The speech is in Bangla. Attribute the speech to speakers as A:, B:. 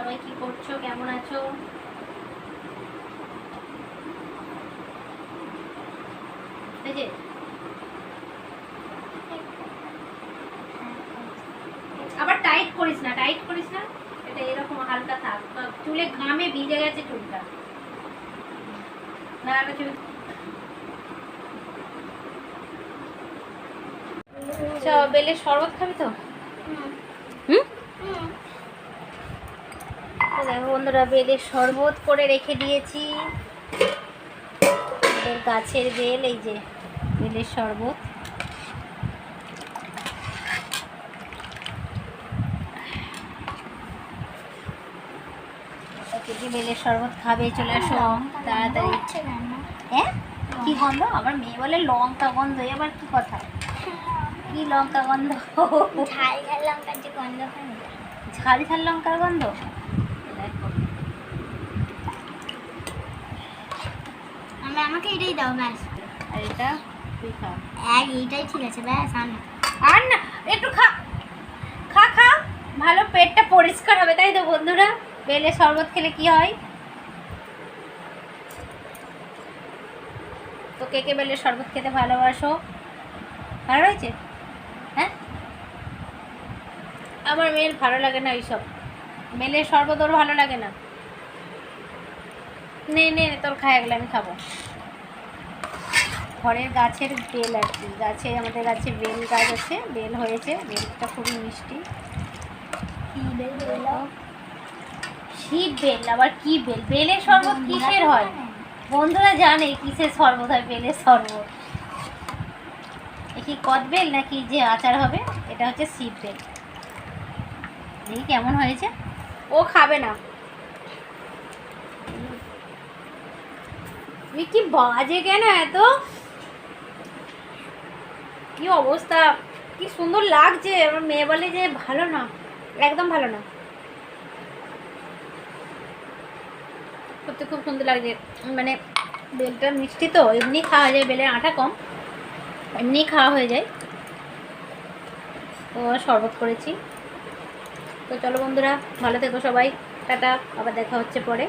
A: সবাই কি করছ? কেমন আছো? আবার টাইট করিস না টাইট করিস না। এটা এরকম হালকা থাক। চুলে ঘামে ভিজে গেছে চুলটা। না বেলের শরবত খাবি তো হুম তো দেখো বন্ধুরা বেলের শরবত করে রেখে দিয়েছি। গাছের বেল এই যে বেলের শরবত। ওকে বেলের শরবত খাবে চলে আসো। তাড়াতাড়ি। হ্যাঁ? কি গন্ধ? আবার মেয়ে বলে লঙ্কা গন্ধ আবার কি কথা? কি লঙ্কা গন্ধ?
B: ঝাল ঝাল লঙ্কার যে গন্ধ
A: ঝাল ঝাল লঙ্কার গন্ধ দেখো
B: আমি আমাকে এটাই দাও ব্যাস।
A: আর এটা তুই খা।
B: এক এইটাই ঠিক আছে ব্যাস আর না।
A: আর না একটু খা। খা খা। ভালো পেটটা পরিষ্কার হবে তাই তো বন্ধুরা? বেলে শরবত খেলে কি হয়? তো কে কে বেলে শরবত খেতে ভালোবাসো? ভালো হয়েছে? হ্যাঁ? আমার মেয়ের ভালো লাগে না এইসব। বেলের শরবত ওর ভালো লাগে না। নে নে নে, তোর খায় গেলে আমি খাব। ঘরের গাছের বেল আর কি। গাছে আমাদের গাছে বেল গাছ আছে বেল হয়েছে বেলটা খুবই মিষ্টি। শিব বেল আবার কি বেল? বেলের শরবত কিসের হয়? বন্ধুরা জানে কিসের শরবত হয় বেলের শরবত। এ কি কদবেল নাকি যে আচার হবে এটা হচ্ছে শিব বেল। দেখি কেমন হয়েছে। ও খাবে না। এ কি বাজে কেন এত? কি অবস্থা? কি সুন্দর লাগছে। আমার মেয়ে বলে যে ভালো না, একদম ভালো না। সত্যি খুব সুন্দর লাগছে। মানে বেলটা মিষ্টি তো, এমনি খাওয়া যায়, বেলের আটা কম, এমনি খাওয়া হয়ে যায়। তো শরবত করেছি। তো চলো বন্ধুরা, ভালো থেকো সবাই। টাটা, আবার দেখা হচ্ছে পরে।